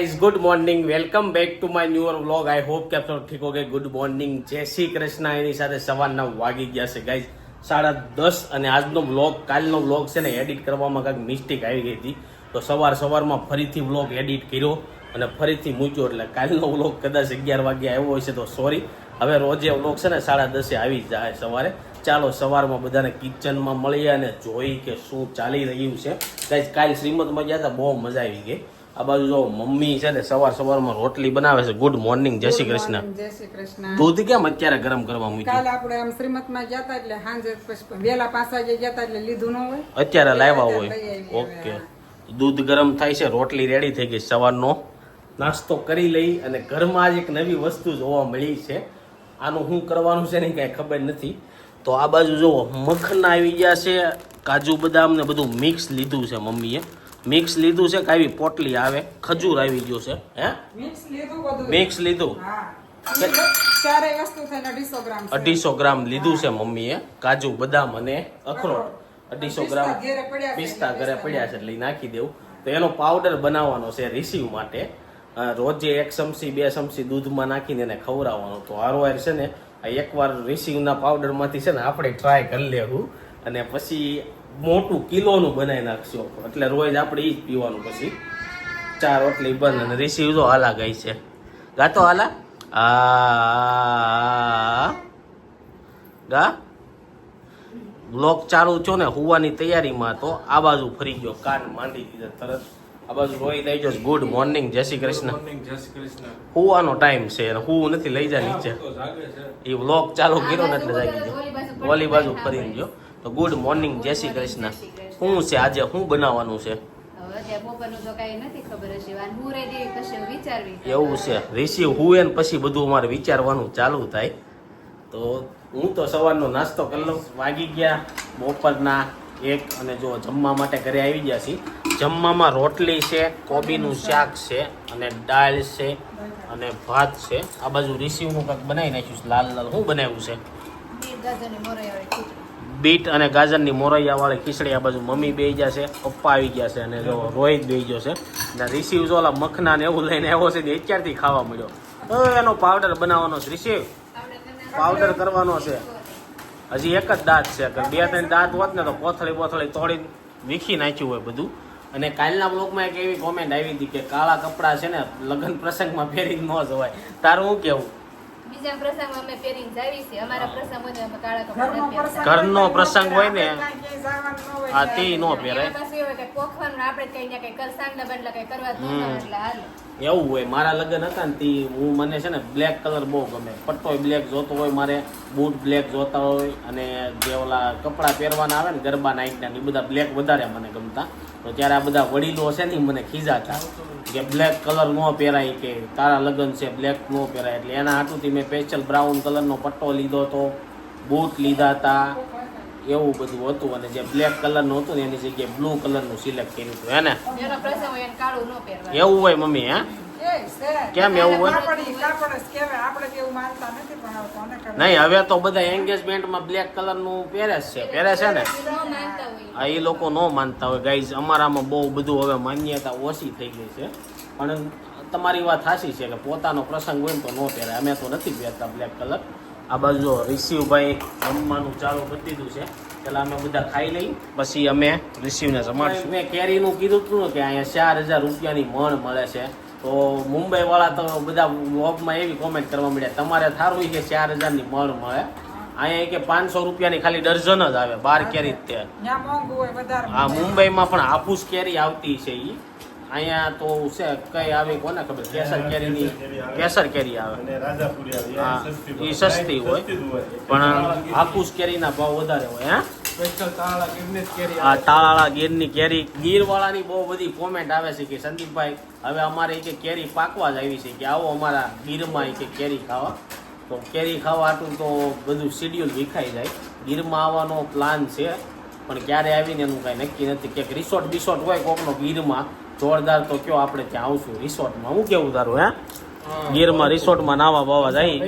Guys good morning welcome back to my newer vlog I hope કે આપ ઠીક હોગે. Good morning જય શ્રી કૃષ્ણ. એની સાથે સવારના વાગી ગયા છે ગાઈઝ સાડા દસ અને આજનો વ્લોગ કાલનો વ્લોગ છે ને એડિટ કરવામાં કાંઈક મિસ્ટેક આવી ગઈ હતી. તો સવાર સવારમાં ફરીથી વ્લોગ એડિટ કર્યો અને ફરીથી મૂક્યો. એટલે કાલનો વ્લોગ કદાચ અગિયાર વાગે આવ્યો હશે તો સોરી હવે રોજે વ્લોગ છે ને, સાડા દસે આવી જાય સવારે. ચાલો સવારમાં બધાને કિચનમાં મળીએ અને જોઈ કે શું ચાલી રહ્યું છે. ગાઈઝ કાલ શ્રીમદમાં મજા હતા, બહુ મજા આવી ગઈ. આ બાજુ જો મમ્મી છે ને સવાર સવારમાં રોટલી બનાવે છે. ગુડ મોર્નિંગ જય શ્રી કૃષ્ણ. જય શ્રી કૃષ્ણ. દૂધ કેમ અત્યારે ગરમ કરવા મૂક્યું? કાલે આપણે આમ શ્રીમતમાં ગયા એટલે સાંજે પછી વેલા પાસા જે ગયા તા એટલે લીધું ન હોય. અત્યારે લાવ્યા હોય. ઓકે દૂધ ગરમ થાય છે રોટલી રેડી થઈ ગઈ સવારનો. નાસ્તો કરી લઈ અને ઘરમાં આજ એક નવી વસ્તુ જોવા મળી છે. આનું શું કરવાનું છે ને કાંઈ ખબર નથી. તો આ બાજુ જુઓ મખન આવી ગયા છે કાજુ બદામ ને બધું મિક્સ લીધું છે મમ્મીએ. મિક્સ લીધું છે કે આવી પોટલી આવે? ખજૂર આવી ગયું છે હે? મિક્સ લીધું મિક્સ લીધું? અઢીસો ગ્રામ લીધું છે મમ્મીએ. કાજુ બદામ અને અખરોટ. અઢીસો ગ્રામ પિસ્તા ઘેરે પડ્યા છે પિસ્તા એટલે ઘરે પડ્યા છે એટલે નાખી દેવું. તો એનો પાવડર બનાવવાનો છે રિસીવ માટે. રોજે એક ચમચી બે ચમચી દૂધમાં નાખીને એને ખવડાવવાનો. તો હારવાર છે ને એકવાર રિસીવના પાવડરમાંથી છે ને આપણે ટ્રાય કરી લેવું. અને પછી મોટું કિલોનું બનાવી નાખશું એટલે રોજ આપણે એ જ પીવાનું પછી. ચાર રોટલી બંધ અને રિસીવ તો હાલા ગઈ છે. ગાતો હાલા? આ ગા? બ્લોક ચાલુ છો ને હુવાની તૈયારીમાં તો આ બાજુ ફરી ગયો. કાન માંડી દીધા તરત. આ બાજુ રોઈ લઈ જશ ગુડ મોર્નિંગ જય શ્રી કૃષ્ણ. હુવાનો ટાઈમ છે અને હું નથી લઈ જાય નીચે. એ બ્લોક ચાલુ કર્યો ને એટલે જાગી ગયો. ઓલી બાજુ ફરી ગયો. તો ગુડ મોર્નિંગ જય શ્રી કૃષ્ણ. શું છે આજે? શું બનાવવાનું છે? હું એવું છે. રિસીવ હુએ ને પછી બધું અમારે વિચારવાનું ચાલુ થાય. તો હું તો સવારનો નાસ્તો કરી લઉં. વાગી ગયા. બપોરના એક અને જો જમવા માટે ઘરે આવી ગયા છીએ. જમવામાં રોટલી છે કોબીનું શાક છે અને દાળ છે અને ભાત છે. આ બાજુ રિસીવનું કંઈક બનાવી નાખ્યું છે લાલ લાલ. શું બનાવ્યું છે? બીટ અને ગાજરની મોરૈયાવાળી ખીચડી આ બાજુ મમ્મી બે ગયા છે, પપ્પા આવી ગયા છે અને જો રોહિત બે ગયો છે. અને રિસીવ જો ઓલા મખના ને એવું લઈને આવ્યો છે અત્યારથી ખાવા મળ્યો. એનો પાવડર બનાવવાનો છે. રિસીવ પાવડર કરવાનો છે. હજી એક જ દાંત છે. કે બે ત્રણ દાંત હોત ને તો કોથળી પોથળી તોડી વીખી નાખ્યું હોય બધું. અને કાલના બ્લોગમાં એક એવી કોમેન્ટ આવી હતી કે કાળા કપડાં છે ને લગ્ન પ્રસંગમાં પહેરી ન જવાય. તારું શું કેવું બીજા પ્રસંગમાં અમે પહેરીને જાવી છીએ. અમારા પ્રસંગ હોય અમે કાળા ઘરનો પ્રસંગ ઘરનો પ્રસંગ હોય ને. હા તે નો પહેરાય. એવું હોય પોખવાનું આપણે કઈ ને કઈ કલ સાંજના કઈ કરવા જ ન હમ. મળે એટલે હાલે. એવું હોય. મારા લગ્ન હતા ને તે હું મને છે ને બ્લેક કલર બહુ ગમે. પટ્ટોય બ્લેક જોતો હોય મારે બૂટ બ્લેક જોતા હોય અને જે ઓલા કપડાં પહેરવાના આવે ને ગરબા નાઇટના એ બધા બ્લેક વધારે મને ગમતા. તો ત્યારે આ બધા વડીલો છે ને મને ખીજાતા કે બ્લેક કલર ન પહેરાય કે તારા લગ્ન છે બ્લેક ન પહેરાય. એટલે એના હાટુથી મેં સ્પેશિયલ બ્રાઉન કલરનો પટ્ટો લીધો હતો બૂટ લીધા હતા એવું બધું હતું અને જે બ્લેક કલરનું હતું ને એની જગ્યાએ બ્લુ કલરનું સિલેક્ટ કર્યું હતું હે ને? એવું હોય મમ્મી હે? કેમ એવું હોય? નહીં હવે તો બધા એન્ગેજમેન્ટમાં બ્લેક કલરનું પહેરે છે પહેરે છે ને? આ એ લોકો ન માનતા હોય. ગાઈઝ અમારામાં બહુ બધું હવે માન્યતા ઓછી થઈ ગઈ છે. પણ તમારી વાત સાચી છે કે પોતાનો પ્રસંગ હોય ને તો ન પહેરાય. અમે તો નથી પહેરતા બ્લેક કલર આ બાજુ જો રિસીવભાઈ જમવાનું ચાલુ કરી દીધું છે. પેલા અમે બધા ખાઈ લઈ પછી અમે રિસીવને જમાડીશું. મેં કેરીનું કીધું હતું ને કે અહીંયા ચાર હજાર રૂપિયાની મણ મળે છે. તો મુંબઈ વાળા તો બધા વોકમાં એવી કોમેન્ટ કરવા મળ્યા તમારે થારું કે ચાર હજારની મણ મળે? અહીંયા કે પાંચસો રૂપિયાની ખાલી ડર્ઝન જ આવે બાર કેરી જ તે. આ મુંબઈમાં પણ હાફૂસ કેરી આવતી છે ઈ. અહીંયા તો છે કઈ આવી કોને ખબર? કેસર કેરીની કેસર કેરી આવે. હા, એ સસ્તી હોય. પણ હાકુસ કેરીના ભાવ વધારે હોય હે? સ્પેશિયલ તાળા ગીરની કેરી આ તાળાળા ગીરની કેરી ગીરવાળાની બહુ બધી કોમેન્ટ આવે છે કે સંદીપભાઈ હવે અમારે કે કેરી પાકવા જ આવી છે કે આવો અમારા ગીરમાં એક કે કેરી ખાવા તો કેરી ખાવા આટલું તો બધું શેડ્યુલ વિખાઈ જાય. ગીરમાં આવવાનો પ્લાન છે પણ ક્યારે આવીને એનું કાંઈ નક્કી નથી. કે રિસોર્ટ બિસોર્ટ હોય કોકનો ગીરમાં જોરદાર તો કયો આપણે ત્યાં આવશું રિસોર્ટમાં. હું કેવું તારું હે? ગીરમાં રિસોર્ટમાં નાવા બાવા જાય.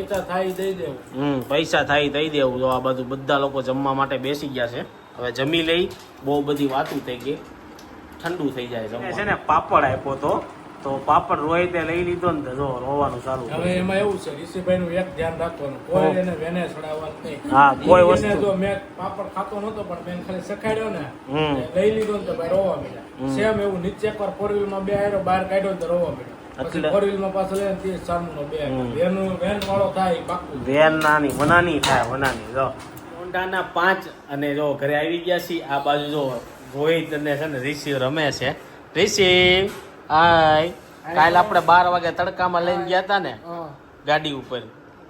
હમ પૈસા થાય દઈ દેવું. તો આ બધું બધા લોકો જમવા માટે બેસી ગયા છે. હવે જમી લઈ બહુ બધી વાતું થઈ ગઈ. ઠંડુ થઈ જાય છે ને પાપડ આપ્યો તો. તો પાપડ રોહિતે લઈ લીધો ને તો જો રોવાનું ચાલુ હવે એમાં એવું છે ઋષિભાઈ નું એક ધ્યાન રાખવાનું. કોઈ એને વેને ચડાવવાનું નહીં. હા, કોઈ વસ્તુ- જો મેં પાપડ ખાતો નતો પણ મેં ખાલી સખાડ્યો ને લઈ લીધો ને તો ભાઈ રોવા મળ્યા. સેમ એવું નીચે એકવાર ફોર વ્હીલમાં બે આયરો બહાર કાઢ્યો તો રોવા મળ્યો. તે પાંચ અને જો ઘરે આવી ગયા છીએ આ બાજુ જો રોહિત અને છે ને રિશિવ રમે છે. રિશિવ હાય. કાલ આપણે બાર વાગે તડકામાં લઈને ગયા હતા ને ગાડી ઉપર.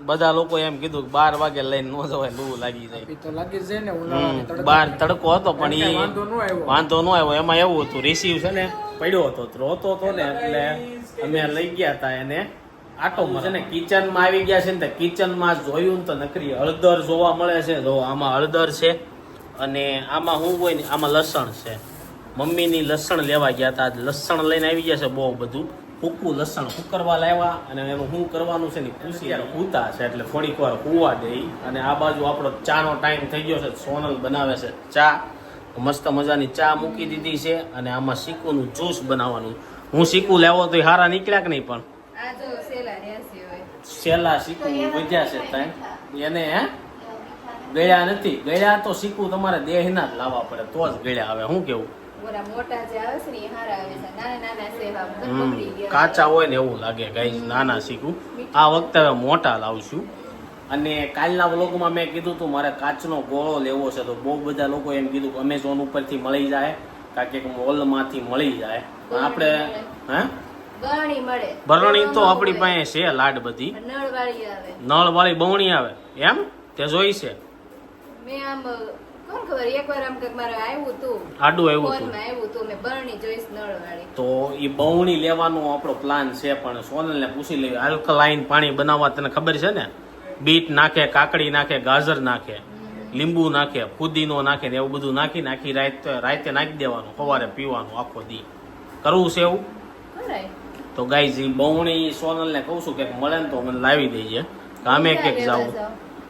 બધા લોકો એમ કીધું કે બાર વાગે લઈને ન જવાય લૂ લાગી જાય. તો લાગી જાય ને ઉનાળાની બાર તડકો હતો પણ એ વાંધો ન આવ્યો. વાંધો ન આવ્યો. એમાં એવું હતું રિસીવ છે ને પડ્યો હતો રોતો હતો ને એટલે અમે લઈ ગયા હતા એને. આટો છે ને કિચનમાં આવી ગયા છે ને કિચનમાં જોયું ને તો નકરી હળદર જોવા મળે છે. જો આમાં હળદર છે અને આમાં શું હોય ને આમાં લસણ છે. મમ્મીની લસણ લેવા ગયા હતા લસણ લઈને આવી ગયા છે બહુ બધું. ફૂકું લસણ ફૂકરવા લાવ્યા અને એનું શું કરવાનું છે ને પૂછી યાર પૂતા છે એટલે થોડીક વાર કૂવા દે અને આ બાજુ આપણો ચાનો ટાઈમ થઈ ગયો છે. સોનલ બનાવે છે ચા. મસ્ત મજાની ચા મૂકી દીધી છે અને આમાં શીકુનું જ્યુસ બનાવવાનું. હું શીકુ લેવો તો હારા નીકળ્યા કે નહીં પણ? સેલા શીકુ વધ્યા છે ત્યાં એને હે? ગળ્યા નથી. ગળ્યા તો શીકુ તમારે દેહના જ લાવવા પડે. તો જ ગળ્યા આવે. શું કેવું? ઓલા મોટા જે આવે છે ને એ હારા આવે છે. નાના નાના સેવા બધા ગયા. કાચા હોય ને એવું લાગે ગાઈ નાના શીખું. આ વખતે હવે મોટા લાવશું અને કાલના વ્લોગમાં મેં કીધું તું મારે કાચનો ગોળો લેવો છે તો બહુ બધા લોકો એમ કીધું અમેઝોન ઉપરથી મળી જાય કાં કે મોલમાંથી મળી જાય. પણ આપણે હે? બરણી તો આપણી પાસે છે લાડ બધી. નળ વાળી બવણી આવે. એમ? તે જોઈ છે. મેં આમ કોણ ખબર? એકવાર આમ કંઈક મારે આવ્યું તું. આડું આવ્યું હતું આવ્યું તું. મેં બરણી જોઈશ નળ વાળી તો એ બવણી લેવાનો આપણો પ્લાન છે પણ સોનલને પૂછી લેવી આલ્કલાઇન પાણી બનાવવા તને ખબર છે ને? બીટ નાખે કાકડી નાખે ગાજર નાખે લીંબુ નાખે ફુદીનો નાખે ને એવું બધું નાખી નાખી રાતે રાતે નાખી દેવાનું સવારે પીવાનું આખો દી. કરવું છે એવું? તો ગાઈઝ બહુણી બવણી સોનલને કહું છું કે મળે ને તો મને લાવી દેજે. કે અમે ક્યાંક જાવું?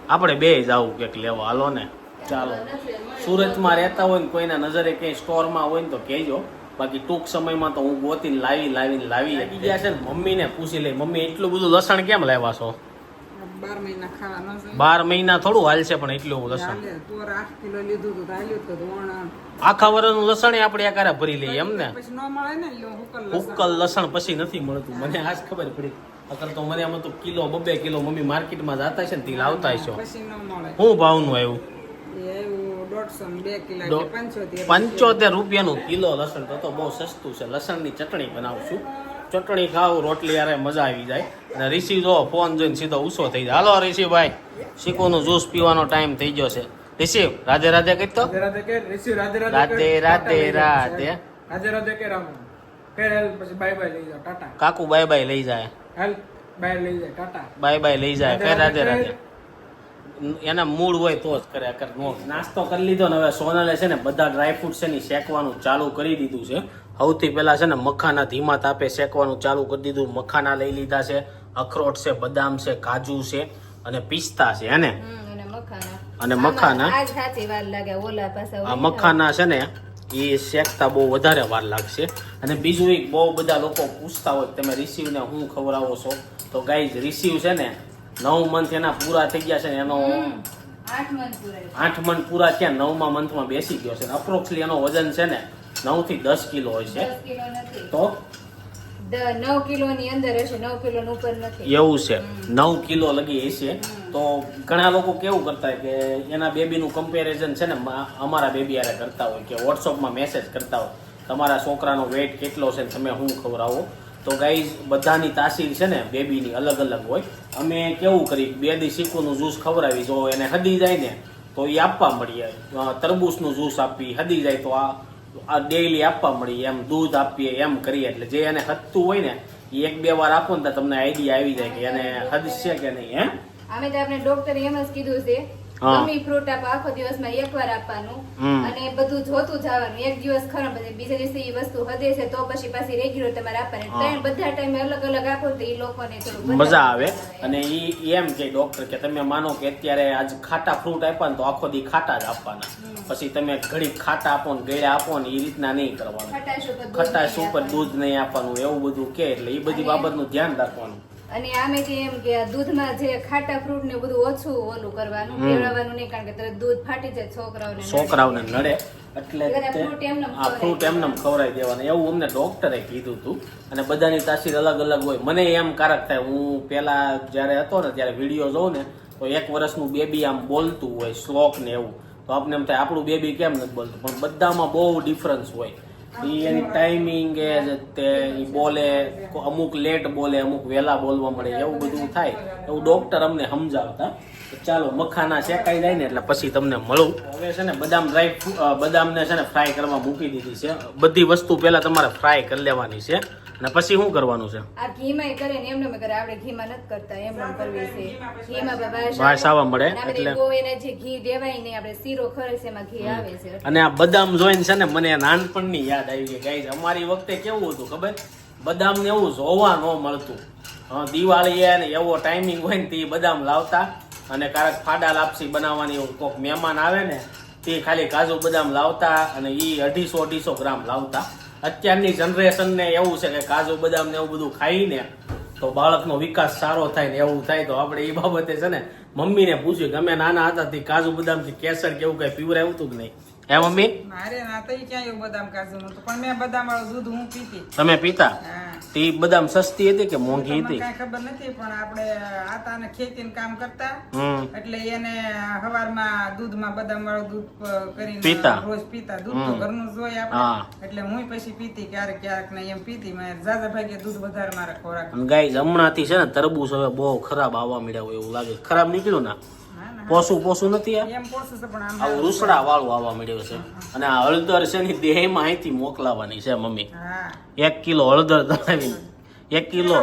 આપણે બે જાવું ક્યાંક લેવા. હાલો ને. ચાલો. સુરતમાં રહેતા હોય ને કોઈના નજરે ક્યાંય સ્ટોરમાં હોય ને તો કહેજો. બાકી ટૂંક સમયમાં તો હું ગોતીને લાવી લાવીને લાવી લાગી ગયા છે ને મમ્મીને પૂછી લઈ. મમ્મી એટલું બધું લસણ કેમ લાવ્યા છો? બાર મહિના થોડું હાલશે પણ એટલું લસણ. આખા વર્ષનું લસણ આપણે એકારે ભરી લઈએ એમ ને. ઉક્કલ લસણ. પછી નથી મળતું. મને આજ ખબર પડી. અત્યારે તો મને આમાં તો કિલો બબે કિલો મમ્મી માર્કેટમાં જતા છે ને તે લાવતા છો શું ભાવનું આવ્યું? પંચોતેર રૂપિયાનું કિલો લસણ તો તો બહુ સસ્તું છે. લસણની ચટણી બનાવશું. ચટણી ખાવ રોટલી યારે મજા આવી જાય. અને રિશી જો ફોન જોઈને સીધો ઉસો થઈ જાય. હાલો રિશીભાઈ શીખોનું જ્યુસ પીવાનો ટાઈમ થઈ ગયો છે. રિશી રાધે રાધે કહી તો? રાધે રાધે રાધે રાધે રાધે કે રામ. પછી બાય બાય લઈ જાઓ ટાટા. કાકુ બાય બાય લઈ જાય. હેલ બાય લઈ જાય ટાટા. બાય બાય લઈ જાય. ફેર રાધે રાધે. એના મૂળ હોય તો જ કરે. અગર નાસ્તો કરી લીધો ને હવે સોનલે છે ને બધા ડ્રાયફ્રૂટ છે ને શેકવાનું ચાલુ કરી દીધું છે. સૌથી પહેલાં છે ને મખાના ધીમા તાપે શેકવાનું ચાલુ કરી દીધું. મખાના લઈ લીધા છે અખરોટ છે બદામ છે કાજુ છે અને પિસ્તા છે હેને અને મખાના. આ મખાના છે ને એ શેકતા બહુ વધારે વાર લાગશે. અને બીજું એક બહુ બધા લોકો પૂછતા હોય તમે રિસીવને હું ખવડાવો છો? તો ગાઈઝ રિસીવ છે ને નવ મંથ એના પૂરા થઈ ગયા છે ને એનો આઠ મન મંથ પૂરા થયા નવમા મંથમાં બેસી ગયો છે અપ્રોક્સલી એનો વજન છે ને નવથી દસ કિલો હોય છે. તો? નવ કિલો ની અંદર હશે નવ કિલો ઉપર નથી. એવું છે. નવ કિલો લગી હશે. તો ઘણા લોકો કેવું કરતા કે એના બેબીનું કમ્પેરિઝન છે ને અમારા બેબી યારે કરતા હોય કે વોટ્સઅપમાં મેસેજ કરતા હોય તમારા છોકરાનો વેટ કેટલો છે તમે શું ખવડાવો? તો ગાઈઝ બધાની તાસીર છે ને બેબીની અલગ અલગ હોય. અમે કેવું કરી બે દી શીખુનું જ્યુસ ખવડાવી, જો એને હદી જાય ને, તો એ આપવા મળીએ. તરબૂચનું જ્યુસ આપી, હદી જાય તો આ આ ડેઈલી આપવા મળીએ, એમ દૂધ આપીએ, એમ કરીએ. એટલે જે એને હદતું હોય ને એ એક બે વાર આપો ને તો તમને આઈડિયા આવી જાય કે એને હદશે કે નહીં, એમ? અમે તો આપણે ડોક્ટરે એમ જ કીધું છે. હા. ફ્રૂટ આપો આખો દિવસમાં એકવાર આપવાનું. અને બધું જોતું જવાનું એક દિવસ ખરાબ પછી બીજા દિવસે એ વસ્તુ હદે છે તો પછી પાછી રેગ્યુલર તમારે આપવાની. ત્રણ બધા ટાઈમે અલગ અલગ આપો તો એ લોકોને થોડું મજા આવે. અને ઈ એમ કે ડોક્ટર કે તમે માનો કે અત્યારે આજ ખાટા ફ્રૂટ આપ્યા ને તો આખો દી ખાટા જ આપવાના. પછી તમે ઘડી ખાટા આપો ને ગળ્યા આપો ને એ રીતના નહીં કરવાનું. ખટાશ ઉપર દૂધ નહીં આપવાનું. દૂધ નહીં આપવાનું એવું બધું કે. એટલે એ બધી બાબતનું ધ્યાન રાખવાનું. અને આમે તે એમ કે દૂધમાં જે ખાટા ફ્રૂટ ને બધું ઓછું ઓલું કરવાનું. પીવડાવવાનું નહીં કારણ કે તરત દૂધ ફાટી જાય છોકરાઓને. છોકરાઓને નડે એટલે આ ફ્રૂટ એમને ખવડાવી દેવાના. એવું અમને ડોક્ટરે કીધું હતું અને બધાની તાસીર અલગ અલગ હોય. મને એમ કારક થાય. હું પેલા જ્યારે હતો ને ત્યારે વીડિયો જોઉં ને તો એક વર્ષનું બેબી આમ બોલતું હોય શ્લોક ને એવું. તો આપણે એમ થાય આપણું બેબી કેમ નથી બોલતું? પણ બધામાં બહુ ડિફરન્સ હોય. એની ટાઈમિંગ એ જ તે બોલે, અમુક લેટ બોલે, અમુક વહેલા બોલવા મળે, એવું બધું થાય. એવું ડોક્ટર અમને સમજાવતા. ચાલો, મખાના શેકાઈ જાય ને એટલે પછી તમને મળું. હવે છે ને બદામ ડ્રાય બદામને છે ને ફ્રાય કરવા મૂકી દીધી છે. બધી વસ્તુ પહેલાં તમારે ફ્રાય કરી લેવાની છે. અને પછી શું કરવાનું છે? આ ઘીમાં કરે ને એમને કરે આપણે ઘીમાં નથી કરતા એમને એમ કરવી છે. ઘીમાં વાસ આવવા મળે એટલે- એને જે ઘી દેવાય ને આપણે શીરો ખરે છે એમાં ઘી આવે છે. અને આ બદામ જોઈને છે ને મને નાનપણની યાદ આવી ગઈ ગાઈઝ અમારી વખતે કેવું હતું ખબર? બદામ ને એવું જોવા ન મળતું. હા, દિવાળીએ ને એવો ટાઈમિંગ હોય ને તે બદામ લાવતા અને કારક ફાડા લાપસી બનાવવાની કોઈક કોક મહેમાન આવે ને તે ખાલી કાજુ બદામ લાવતા અને એ અઢીસો અઢીસો ગ્રામ લાવતા. અત્યારની જનરેશન ને એવું છે કે કાજુ બદામ ને એવું બધું ખાઈને તો બાળકનો વિકાસ સારો થાય ને એવું થાય તો આપણે એ બાબતે છે ને મમ્મીને પૂછ્યું કે અમે નાના હતા તે કાજુ બદામ કે કેસર કેવું કઈ પીવરાયું હતું કે નહીં? હે મમ્મી? મારે ના તો ક્યાં એવું બદામ કાજુ નતું પણ મેં બદામ વાળું દૂધ હું પીતી. તમે પીતા? હા. તે બદામ સસ્તી હતી કે મોંઘી હતી? કઈ ખબર નથી પણ આપણે આતા ને ખેતી કામ કરતા. એટલે એને હવારમાં દૂધમાં બદામ વાળું દૂધ કરીને પીતા. રોજ પીતા. દૂધ તો. ઘરનું જ આપણે. એટલે હું પછી પીતી ક્યારેક ક્યારેક ને એમ પીતી. મેં જાજા ભાગે દૂધ વધારે મારે ખોરાક. ગાય હમણાં હમણાંથી છે ને તરબૂચ હવે બહુ ખરાબ આવવા મળ્યા હોય એવું લાગે. ખરાબ નીકળ્યું ને, પોસું પોસું નથી આવું રૂસડા વાળું આવવા મળ્યું છે. અને આ હળદર છે ને દેહમાં અહીંથી મોકલાવાની છે મમ્મી. એક કિલો હળદર ધરાવી એક કિલો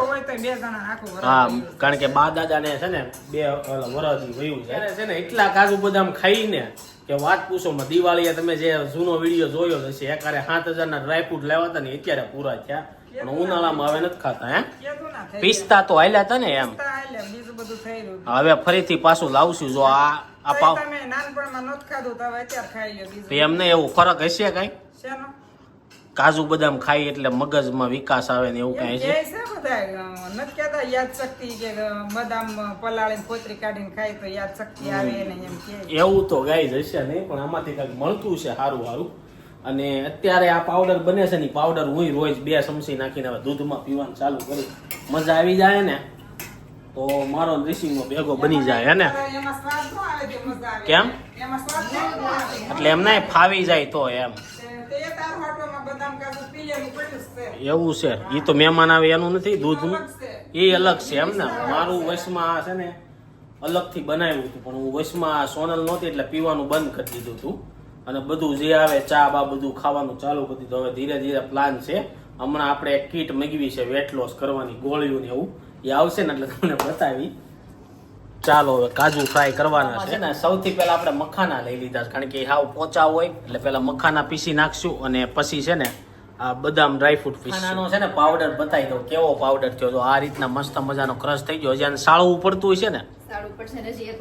હા કારણ કે બા દાદા ને છે ને બે વરદી વયું છે. છે ને એટલા કાજુ બદામ ખાઈને કે વાત પૂછો માં દિવાળીએ તમે જે જૂનો વીડિયો જોયો હશે એકારે સાત હજાર ના ડ્રાયફ્રૂટ લેવા હતા ને અત્યારે પૂરા થયા. પણ ઉનાળામાં હવે નથી ખાતા? હે? પિસ્તા તો હાલ્યા હતા ને એમ. હવે ફરીથી પાછું લાવશું જો આ પાવ એમને એવું ફરક હશે કઈ? કાજુ બદામ ખાઈ એટલે મગજમાં વિકાસ આવે ને એવું કઈ છે? નથી યાદ શક્તિ કે બદામ પલાળીને કોતરી કાઢીને ખાય તો યાદ શક્તિ આવે ને એમ કહે એવું તો ગાય હશે નહીં પણ આમાંથી કંઈક મળતું છે સારું સારું અને અત્યારે આ પાવડર બને છે ને પાવડર હું રોજ બે ચમચી નાખીને હવે દૂધમાં પીવાનું ચાલુ કરી. મજા આવી જાય ને? તો મારો ડ્રેસિંગનો ભેગો બની જાય હે ને? કેમ? એટલે એમ નહીં ફાવી જાય તો એમ. એવું છે. એ તો મહેમાન આવે એનું નથી દૂધનું? એ અલગ છે એમ ને મારું વચમાં છે ને અલગથી બનાવ્યું હતું પણ હું વચમાં સોનલ નહોતી એટલે પીવાનું બંધ કરી દીધું હતું. અને બધું જે આવે ચા બા બધું ખાવાનું ચાલુ કરી દીધું. હવે ધીરે ધીરે પ્લાન છે. હમણાં આપણે એક કીટ મગવી છે વેટ લોસ કરવાની ગોળીઓ ને એવું. એ આવશે ને એટલે તમને બતાવી. ચાલો હવે કાજુ ફ્રાય કરવાના છે. ને સૌથી પહેલા આપણે મખાના લઈ લીધા છે. કારણ કે હાવ પોચા હોય એટલે પહેલા મખાના પીસી નાખશું અને પછી છે ને આ બદામ ડ્રાયફ્રૂટ મખાનાનો છે ને પાવડર બતાવી દઉં. કેવો પાવડર થયો? તો આ રીતના મસ્ત મજાનો ક્રશ થઈ ગયો. આને સાળવું પડતું હોય છે ને એક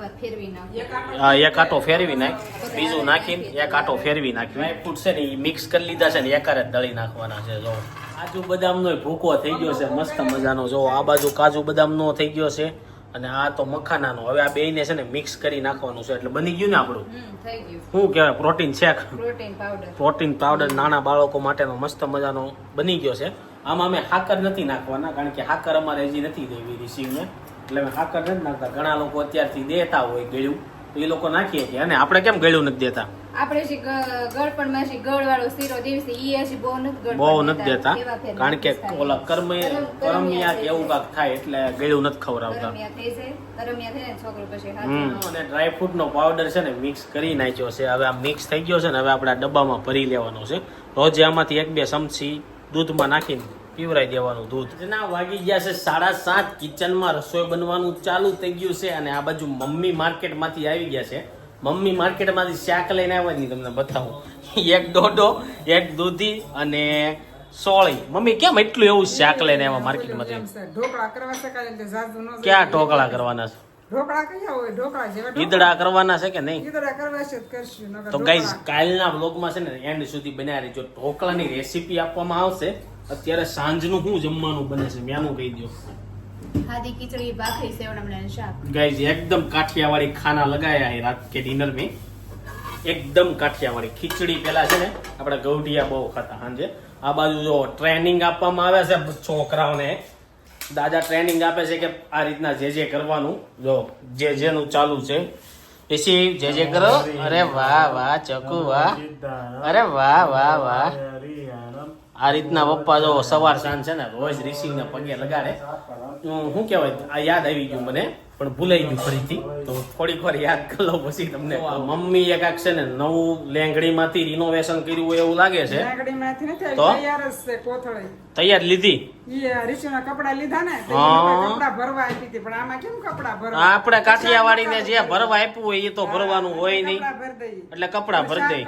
આટો આ એક આટો ફેરવી નાખ. બીજું નાખીને એક આટો ફેરવી નાખ્યું. ડ્રાયફ્રૂટ છે ને એ મિક્સ કરી લીધા છે ને એકારે જ દળી નાખવાના છે જો. કાજુ બદામનો ભૂકો થઈ ગયો છે. મસ્ત મજાનો જો. આ બાજુ કાજુ બદામનો થઈ ગયો છે અને આ તો મખાનાનો. હવે આ બેયને છે ને મિક્સ કરી નાખવાનું છે. એટલે બની ગયું ને આપણું? હમ થઈ ગયું. શું કહેવાય protein shake protein powder protein powder નાના બાળકો માટેનો મસ્ત મજાનો બની ગયો છે. આમાં અમે હાકર નથી નાખવાના કારણ કે હાકર અમારે હજી નથી દેવી રિસીવને. એટલે અમે સાકર નથી નાખતા ઘણા લોકો અત્યારથી દેતા હોય ગળ્યું. તો એ લોકો નાખીએ છીએ. અને આપણે કેમ ગળ્યું નથી દેતા? આપણે જે ગળપણમાં જે ગળ વાળો શીરો દેવી છે ઈ હજી બહુ નથી બહુ નથી દેતા. કારણ કે ઓલા કર્મ કરમિયા એવું કાંક થાય એટલે ગળ્યું નથી ખવડાવતા. અને ડ્રાય થાય ને પાવડર છે ને મિક્સ કરી નાખ્યો છે. હવે આ મિક્સ થઈ ગયો છે ને હવે આપણે આ ડબ્બામાં ભરી લેવાનો છે. રોજે આમાંથી એક બે ચમચી દૂધમાં નાખીને પીવરાઈ દેવાનું દૂધ. ના વાગી ગયા છે સાડા સાત. કિચનમાં રસોઈ બનવાનું ચાલુ થઈ ગયું છે અને આ બાજુ મમ્મી માર્કેટમાંથી આવી ગયા છે. મમ્મી માર્કેટમાંથી શાક લઈને આવ્યા ની તમને બતાવું. એક દોઢો એક દૂધી અને સોળી. મમ્મી કેમ એટલું એવું શાક લઈને આવ્યા માર્કેટમાંથી? ઢોકળા કરવા શકાય. ક્યાં ઢોકળા કરવાના છે? ઢોકળા કયા હોય? ઢોકળા જેવા ઢોકળા. ઈદડા કરવાના છે કે નહીં? ઈદડા કરવા છે તો કરશું નકર તો ગાઈઝ. કાલના વ્લોગમાં છે ને એન્ડ સુધી બન્યા રહેજો ઢોકળાની રેસીપી આપવામાં આવશે. અત્યારે સાંજનું શું જમવાનું બને છે? મેનુ કહી દો હાદી ખીચડી ભાખરી સેવડા શાક ગાઈઝ એકદમ કાઠિયાવાડી ખાના લગાયા હે રાત કે ડિનર મે એકદમ કાઠિયાવાડી. ખીચડી પેલા છે ને આપણા ગૌઢિયા બહુ ખાતા હાંજે આ બાજુ જો ટ્રેનિંગ આપવામાં આવે છે છોકરાઓને. દાદા ટ્રેનિંગ આપે છે કે આ રીતના જે જે કરવાનું. જો જે જેનું ચાલુ છે. એસી જે જે કરો. અરે વાહ વાહ ચકુ વાહ. અરે વાહ વાહ વાહ. આ રીતના પપ્પા જો સવાર સાંજ છે ને રોજ રિસીવને પગે લગાડે. હું શું કહેવાય આ યાદ આવી ગયું મને પણ ભૂલાઈ ગયું ફરીથી. તો થોડીક વાર યાદ કરી લઉં પછી તમને. મમ્મી એક આખ છે ને નવું લેંગડીમાંથી રિનોવેશન કર્યું હોય એવું લાગે છે. તો? તૈયાર લીધી? કપડા લીધા ને તો હા. ઈ લોકોએ કપડા ભરવા આપી હતી પણ આમાં કેમ કપડા ભરવા? આપણે કાઠિયાવાડીને જે ભરવા આપ્યું હોય એ તો ભરવાનું હોય નહીં. એટલે કપડા ભરી દઈ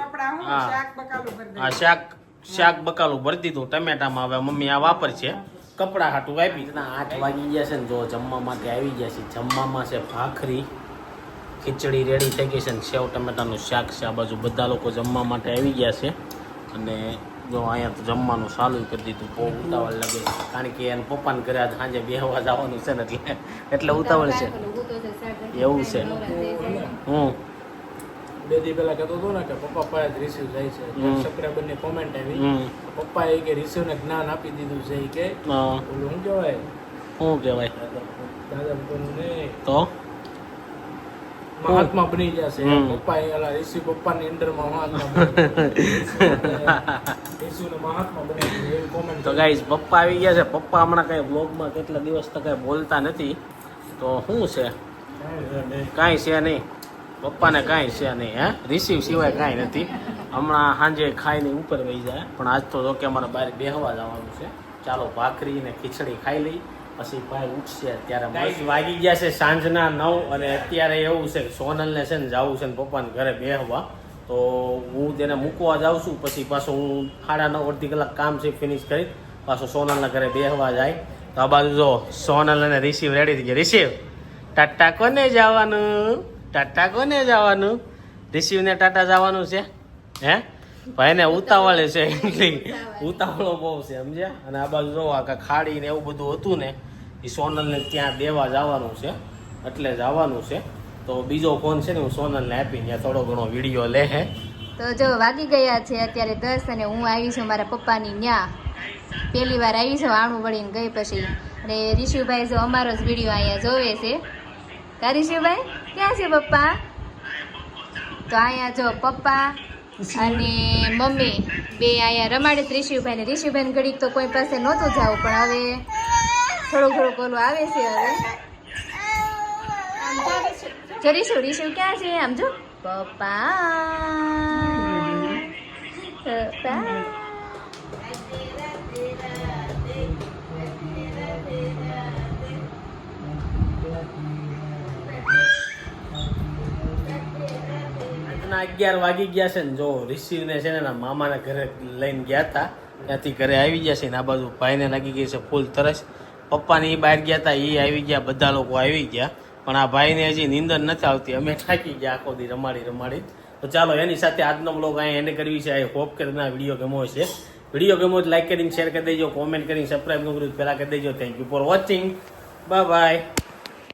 હા શાક શાક બકાલું ભરી દીધું ટમેટામાં હવે મમ્મી આ વાપર છે કપડા હાટું આપી આઠ વાગી ગયા છે ને જો જમવા માટે આવી ગયા છે. જમવામાં છે ભાખરી ખીચડી રેડી થઈ ગઈ છે ને સેવ ટમેટાનું શાક છે. આ બાજુ બધા લોકો જમવા માટે આવી ગયા છે. અને જો અહીંયા તો જમવાનું ચાલુ કરી દીધું બહુ ઉતાવળ લાગે છે. કારણ કે એને પપ્પાને ઘરે આજ સાંજે બેહવા જવાનું છે ને એટલે એટલે ઉતાવળ છે. એવું છે. હું બે દી પહેલા કહેતો હતો ને કે પપ્પા પાસે જ રિસીવ જાય છે. સબસ્ક્રાઈબરની કોમેન્ટ આવી. પપ્પા એ કે રિસીવ ને જ્ઞાન આપી દીધું છે એ કે. ઓલું શું કહેવાય? શું કહેવાય? દાદા ભગવાન તો? મહાત્મા બની જશે પપ્પા એ ઓલા ઋષિ પપ્પા ની અંદર બની મહાત્મા બની એવી કોમેન્ટ તો ગાઈઝ પપ્પા આવી ગયા છે. પપ્પા હમણાં કઈ બ્લોગમાં કેટલા દિવસ તો કઈ બોલતા નથી. તો શું છે? કાંઈ છે નહીં. પપ્પાને કાંઈ છે નહીં હે? રિસીવ સિવાય કાંઈ નથી. હમણાં સાંજે ખાઈને ઉપર વહી જાય. પણ આજ તો જો કે અમારે બહાર બેહવા જવાનું છે. ચાલો ભાખરી ને ખીચડી ખાઈ લઈ પછી ભાઈ ઉઠશે ત્યારે ગાઈઝ વાગી ગયા છે સાંજના નવ અને અત્યારે એવું છે કે સોનલને છે ને જવું છે ને પપ્પાને ઘરે બેહવા. તો હું તેને મૂકવા જાઉં છું પછી પાછું હું સાડા નવ અડધી કલાક કામ છે ફિનિશ કરી પાછું સોનલના ઘરે બેહવા જાય. તો આ બાજુ જો સોનલ અને રિસીવ રેડી થઈ ગયા. રિસીવ ટાટા કોને જવાનું? ટાટા કોને જવાનું? રિસીવને ટાટા જવાનું છે? હે? ભાઈને ઉતાવળે છે ઉતાવળો બહુ છે, સમજ્યા? અને આ બાજુ જોવા કે ખાડી ને એવું બધું હતું ને, એ સોનલને ત્યાં દેવા જવાનું છે, એટલે જવાનું છે. તો બીજો ફોન છે ને, હું સોનલને આપી ત્યાં થોડો ઘણો વીડિયો લે હે. તો જો વાગી ગયા છે અત્યારે દસ અને હું આવી છું મારા પપ્પાની ન્યા. પહેલી વાર આવી છું, આણું વળીને ગઈ પછી. અને ઋષિભાઈ જો અમારો જ વીડિયો અહીંયા જોવે છે. રિશુભાઈ ક્યાં છે પપ્પા? તો અહીંયા જો પપ્પા અને મમ્મી બે અહીંયા રમાડે છે રિશુભાઈ ને. રિશુભાઈ ઘડીક તો કોઈ પાસે નહોતું જવું, પણ હવે થોડું થોડુંક ઓલું આવે છે હવે. જો રીશુ રીશુ ક્યાં છે? આમ જો. પપ્પા. પપ્પા. અગિયાર વાગી ગયા છે ને, જો ઋષિને છે ને મામાના ઘરે લઈને ગયા હતા, ત્યાંથી ઘરે આવી ગયા છે ને, આ બાજુ ભાઈને લાગી ગઈ છે ફૂલ તરસ. પપ્પાને એ બહાર ગયા હતા એ આવી ગયા, બધા લોકો આવી ગયા, પણ આ ભાઈને હજી નીંદર નથી આવતી. અમે થાકી ગયા આખો દી રમાડી રમાડી. તો ચાલો, એની સાથે આજનો બ્લોગ અહીંયા એને કરવી છે. આઈ હોપ કે તમને વીડિયો ગમો છે વીડિયો ગમો લાઈક કરીને શેર કરી દેજો કોમેન્ટ કરીને સબસ્ક્રાઈબ ન કર્યું પહેલાં કરી દેજો. Thank you for watching bye